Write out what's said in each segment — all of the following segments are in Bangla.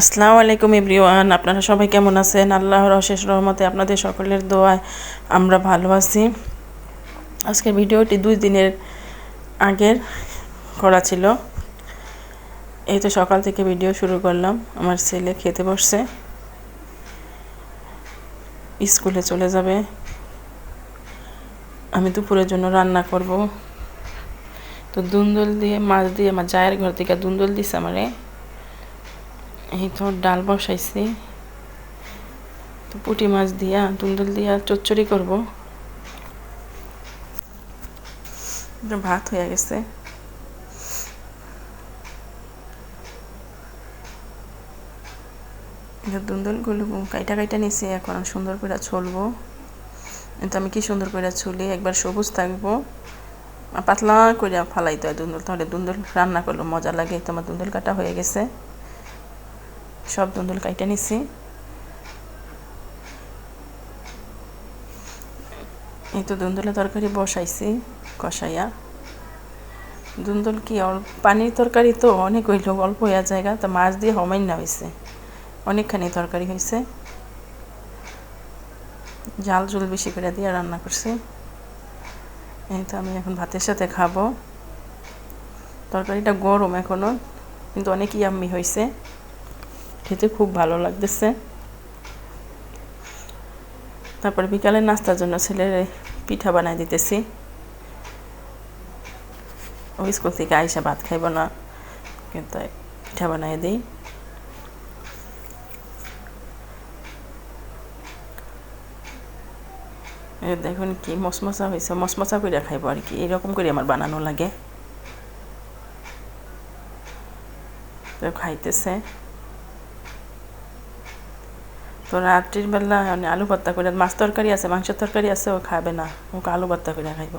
আসসালামু আলাইকুম এভরিওয়ান, আপনারা সবাই কেমন আছেন? আল্লাহর অশেষ রহমতে আপনাদের সকলের দোয়ায় আমরা ভালো আছি। আজকের ভিডিওটি দুই দিনের আগের করা ছিল। এই তো সকাল থেকে ভিডিও শুরু করলাম। আমার ছেলে খেতে বসছে। স্কুলে চলে যাবে। আমি দুপুরের জন্য রান্না করব। তো দুন্দল দিয়ে, মাছ দিয়ে, আমার জায়ের ঘর থেকে দুন্দল দিছে আমারে। এই তো ডাল বসাইছি। তো পুঁটি মাছ দিয়া দুন্দুল দিয়া চচ্চড়ি করব। ভাত হয়ে গেছে। দুন্দুলগুলো কাইটা কাইটা নিছি, এখন সুন্দর করে ছলবো। কিন্তু আমি কি সুন্দর করে ছুলি, একবার সবুজ থাকব। পাতলা করে ফালাইতে হয় দুন্দুল তাহলে দুন্দুল রান্না করল মজা লাগে। তোমার দুন্দুল কাটা হয়ে গেছে। সব দুন্দুল কাইটে নিছি। এই তো দুন্দুলে তরকারি বসাইছি, কষাইয়া। দুন্দুল কি পানির তরকারি তো অনেক হইল, অল্প হইয়া জায়গা, তো মাছ দিয়ে হমাইন না হয়েছে অনেকখানি তরকারি হয়েছে জাল জুল বেশি করে দিয়ে রান্না করছি। এই তো আমি এখন ভাতের সাথে খাব। তরকারিটা গরম এখনও কিন্তু অনেক ইয়াম্মি হয়েছে খেতে খুব ভালো লাগতেছে। তারপর বিকালে নাস্তার জন্য ছেলের পিঠা বানাই দিতেছি। ওই স্কুল থেকে আইসা ভাত খাইব না, কিন্তু পিঠা বানাই দিই। দেখুন কি মশমশা হয়েছে মশমশা করে খাইব আর কি, এরকম করে আমার বানানো লাগে। খাইতেছে। তো রাত্রির বেলা মানে আলু ভর্তা করে মাছ তরকারি আছে মাংসের তরকারি আছে ও খাবে না ওকে আলু ভর্তা করে খাইব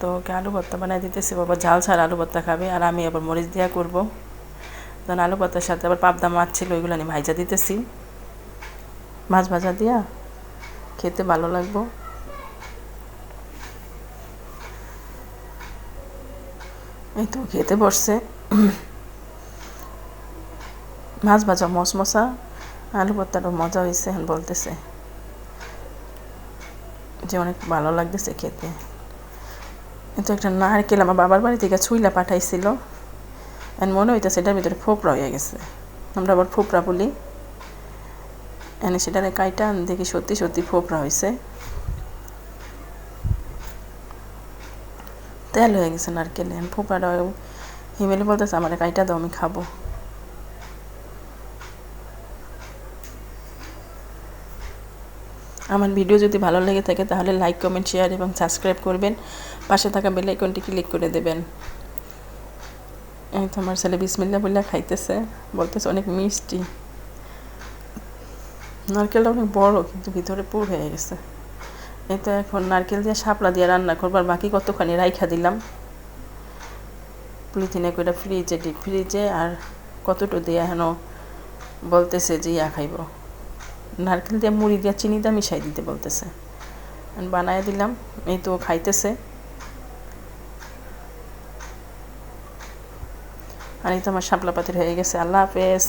তো ওকে আলু ভর্তা বানাই দিতেছি বাবা, ঝাল ছাড়া আলু ভর্তা খাবে আর আমি আবার মরিচ দিয়া করব তখন আলু ভর্তার সাথে আবার পাবদা মাছ ছিল, ওইগুলো আমি ভাইজা দিতেছি মাছ ভাজা দিয়া। খেতে ভালো লাগবো। এই তো, খেতে বসছে। মাছ ভাজা মশমশা আলু ভর্তাটা মজা হয়েছে বলতেছে। যে অনেক ভালো লাগতেছে খেতে। কিন্তু একটা নারকেল আমার বাবার বাড়ি থেকে ছুইলা পাঠাইছিল। এন মনে হইতেছে এটার ভিতরে ফোপড়া হয়ে গেছে। আমরা আবার ফোপড়া বলি। এনে সেটারে কাইটা দেখি সত্যি সত্যি ফোপড়া হয়েছে তেল হয়ে গেছে নারকেলে। ফোপড়াটা হিমেলি বলতেছে, আমার কাইটা দাও, আমি খাব। আমার ভিডিও যদি ভালো লেগে থাকে তাহলে লাইক, কমেন্ট, শেয়ার এবং সাবস্ক্রাইব করবেন। পাশে থাকা বেল আইকনটি ক্লিক করে দেবেন। এই তো আমার ছেলে বিসমিল্লা বললা খাইতেছে, বলতেছে অনেক মিষ্টি। নারকেলটা অনেক বড়, কিন্তু ভিতরে পুর হয়ে গেছে। এই তো এখন নারকেল দিয়ে শাপলা দিয়ে রান্না করবার বাকি কতখানি রাইখা দিলাম। পলিথিনে করে ফ্রিজে ডিপ ফ্রিজে আর কতটুকু দিয়ে হেন বলতেছে যে ইয়া খাইব। নারকেল দিয়ে মুড়ি দিয়ে চিনি দিয়ে মিশাই দিতে বলতেছে। বানায় দিলাম, এই তো খাইতেছে। আর এই তো আমার শাপলা পাতির হয়ে গেছে। আল্লাহ হাফেজ।